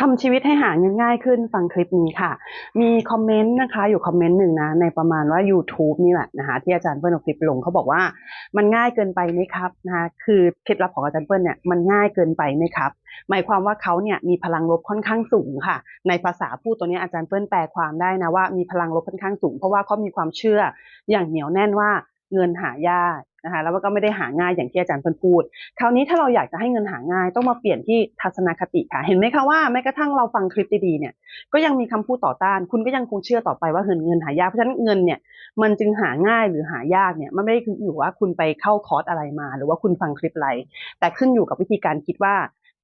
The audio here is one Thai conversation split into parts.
ทำชีวิตให้หาเงินง่ายขึ้นฟังคลิปนี้ค่ะ มีคอมเมนต์นะคะ อยู่คอมเมนต์หนึ่งนะ ในประมาณว่า YouTube นี่แหละนะคะ ที่อาจารย์เปิ้ลเอาคลิปลงเขาบอกว่ามันง่ายเกินไปไหมครับนะคะคือเคล็ดลับของอาจารย์เปิ้ลเนี่ยมันง่ายเกินไปไหมครับ หมายความว่าเขาเนี่ยมีพลังลบค่อนข้างสูงค่ะ ในภาษาพูดตัวนี้อาจารย์เปิ้ลแปลความได้นะว่ามีพลังลบค่อนข้างสูง เพราะว่าเขามีความเชื่ออย่างเหนียวแน่นว่า เงินหายากนะคะแล้วก็ไม่ได้หาง่ายอย่างที่อาจารย์เพิ่นพูด คราวนี้ถ้าเราอยากจะให้เงินหาง่ายต้องมาเปลี่ยนที่ทัศนคติค่ะ เห็นไหมคะว่าแม้กระทั่งเราฟังคลิปดีๆเนี่ย ก็ยังมีคำพูดต่อต้าน คุณก็ยังคงเชื่อต่อไปว่าเงินเงินหายากเพราะฉะนั้นเงินเนี่ยมันจึงหาง่ายหรือหายากเนี่ยมันไม่ได้ขึ้นอยู่ว่าคุณไปเข้าคอร์สอะไรมา หรือว่าคุณฟังคลิปอะไร แต่ขึ้นอยู่กับวิธีการคิดว่า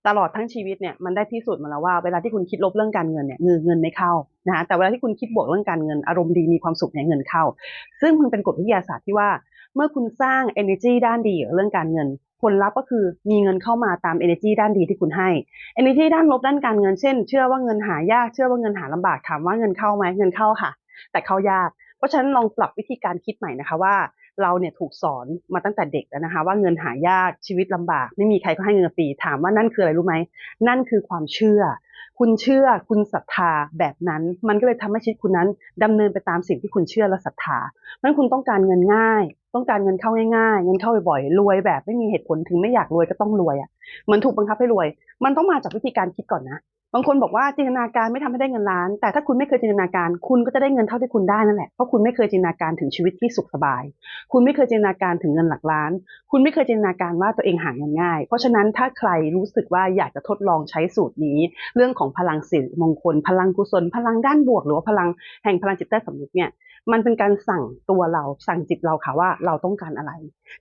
ตลอดทั้งชีวิตเนี่ยมันได้ที่สุดมาแล้วว่าเวลาที่คุณคิดลบเรื่องการเงินเนี่ยเงินเงินไม่เข้านะคะแต่เวลาที่คุณคิดบวกเรื่องการเงินอารมณ์ดีมีความสุขเนี่ยเงินเข้า ซึ่งมันเป็นกฎวิทยาศาสตร์ที่ว่า เมื่อคุณสร้าง energy ด้านดีเรื่องการเงิน ผลลัพธ์ก็คือมีเงินเข้ามาตาม energy ด้านดีที่คุณให้ energy ด้านลบด้านการเงินเช่น เชื่อว่าเงินหายากเชื่อว่าเงินหาลำบากถามว่าเงินเข้าไหมเงินเข้าค่ะ แต่เข้ายาก เพราะฉะนั้นลองปรับวิธีการคิดใหม่นะคะว่า เราเนี่ยถูกสอนมาตั้งแต่เด็กแล้วนะคะ ว่าเงินหายากชีวิตลำบาก ไม่มีใครก็ให้เงินฟรีถามว่านั่นคืออะไรรู้ไหมนั่นคือความเชื่อ คุณเชื่อคุณศรัทธาแบบนั้น มันก็เลยทำให้ชีวิตคุณนั้นดำเนินไปตามสิ่งที่คุณเชื่อและศรัทธานั้นคุณต้องการเงินง่าย ต้องการเงินเข้าง่ายๆ เงินเข้าบ่อยๆรวยแบบไม่มีเหตุผลถึงไม่อยากรวยก็ต้องรวยอะเหมือนถูกบังคับให้รวย มันต้องมาจากวิธีการคิดก่อนนะ บางคนบอกว่าจินตนาการไม่ทำให้ได้เงินล้าน แต่ถ้าคุณไม่เคยจินตนาการ คุณก็จะได้เงินเท่าที่คุณได้นั่นแหละเพราะคุณไม่เคยจินตนาการถึงชีวิตที่สุขสบาย คุณไม่เคยจินตนาการถึงเงินหลักล้าน คุณไม่เคยจินตนาการว่าตัวเองหาเงินง่าย เพราะฉะนั้นถ้าใครรู้สึกว่าอยากจะทดลองใช้สูตรนี้ เรื่องของพลังสิริมงคล พลังกุศล พลังด้านบวก หรือว่าพลังแห่งพลังจิตใต้สำนึกเนี่ยมันเป็นการสั่งตัวเราสั่งจิตเราค่ะว่าเราต้องการอะไร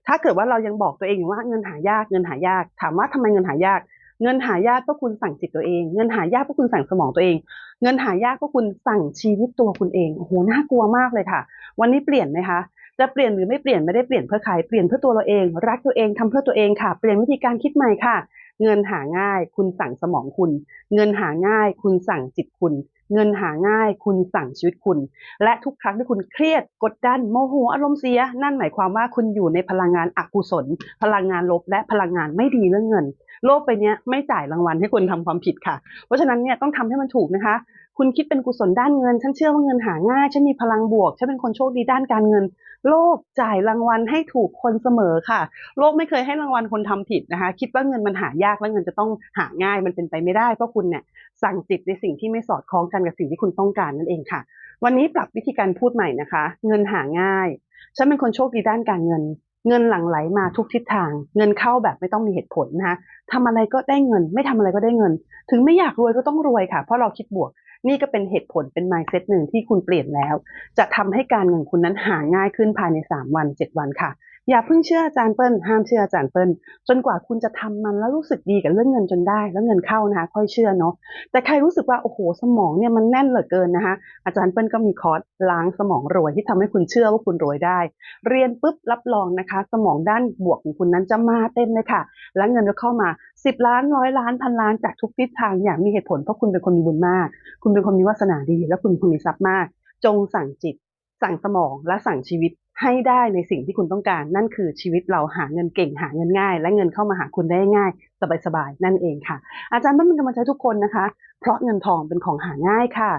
ถ้าเกิดว่าเรายังบอกตัวเองว่าเงินหายากเงินหายาก ถามว่าทำไมเงินหายาก เงินหายากเพราะคุณสั่งจิตตัวเอง เงินหายากเพราะคุณสั่งสมองตัวเอง เงินหายากเพราะคุณสั่งชีวิตตัวคุณเองโอ้โหน่ากลัวมากเลยค่ะ วันนี้เปลี่ยนไหมคะจะเปลี่ยนหรือไม่เปลี่ยนไม่ได้เปลี่ยนเพื่อใครเปลี่ยนเพื่อตัวเราเอง รักตัวเองทำเพื่อตัวเองค่ะ เปลี่ยนวิธีการคิดใหม่ค่ะ เงินหาง่าย คุณสั่งสมองคุณ เงินหาง่าย คุณสั่งจิตคุณ เงินหาง่าย คุณสั่งชีวิตคุณ และทุกครั้งที่คุณเครียดกดดันโมโหอารมณ์เสีย นั่นหมายความว่าคุณอยู่ในพลังงานอกุศล พลังงานลบและพลังงานไม่ดีเรื่องเงิน โลกไปเนี้ยไม่จ่ายรางวัลให้คนทำความผิดค่ะ เพราะฉะนั้นเนี่ยต้องทำให้มันถูกนะคะ คุณคิดเป็นกุศลด้านเงิน ฉันเชื่อว่าเงินหาง่าย ฉันมีพลังบวก ฉันเป็นคนโชคดีด้านการเงิน โลกจ่ายรางวัลให้ถูกคนเสมอค่ะ โลกไม่เคยให้รางวัลคนทำผิดนะคะ คิดว่าเงินมันหายากแล้วเงินจะต้องหาง่ายมันเป็นไปไม่ได้เพราะคุณเนี่ยสั่งจิตในสิ่งที่ไม่สอดคล้องกันกับสิ่งที่คุณต้องการนั่นเองค่ะ วันนี้ปรับวิธีการพูดใหม่นะคะ เงินหาง่าย ฉันเป็นคนโชคดีด้านการเงิน เงินหลั่งไหลมาทุกทิศทาง เงินเข้าแบบไม่ต้องมีเหตุผลนะคะทำอะไรก็ได้เงิน ไม่ทำอะไรก็ได้เงิน ถึงไม่อยากรวยก็ต้องรวยค่ะ เพราะเราคิดบวก นี่ก็เป็นเหตุผลเป็น mindset หนึ่งที่คุณเปลี่ยนแล้ว จะทำให้การเงินคุณนั้นหาง่ายขึ้นภายใน 3 วัน 7 วันค่ะ อย่าเพิ่งเชื่ออาจารย์เปิ้ลห้ามเชื่ออาจารย์เปิ้ลจนกว่าคุณจะทำมันแล้วรู้สึกดีกับเรื่องเงินจนได้ แล้วเงินเข้านะคะค่อยเชื่อเนาะแต่ใครรู้สึกว่าโอ้โหสมองเนี่ยมันแน่นเหลือเกินนะคะอาจารย์เปิ้ลก็มีคอร์สล้างสมองรวยที่ทำให้คุณเชื่อว่าคุณรวยได้ เรียนปุ๊บรับรองนะคะ สมองด้านบวกของคุณนั้นจะมาเต็มเลยค่ะ และเงินก็เข้ามา10ล้านร้อยล้านพันล้านจากทุกทิศทางอย่างมีเหตุผลเพราะคุณเป็นคนมีบุญมาก คุณเป็นคนมีวาสนาดี และคุณเป็นคนมีทรัพย์มาก จงสั่งจิต สั่งสมองและสั่งชีวิตให้ได้ในสิ่งที่คุณต้องการ นั่นคือชีวิตเราหาเงินเก่งหาเงินง่าย และเงินเข้ามาหาคุณได้ง่าย สบายๆนั่นเองค่ะ อาจารย์ไม่เป็นกำลังใจทุกคนนะคะ เพราะเงินทองเป็นของหาง่ายค่ะ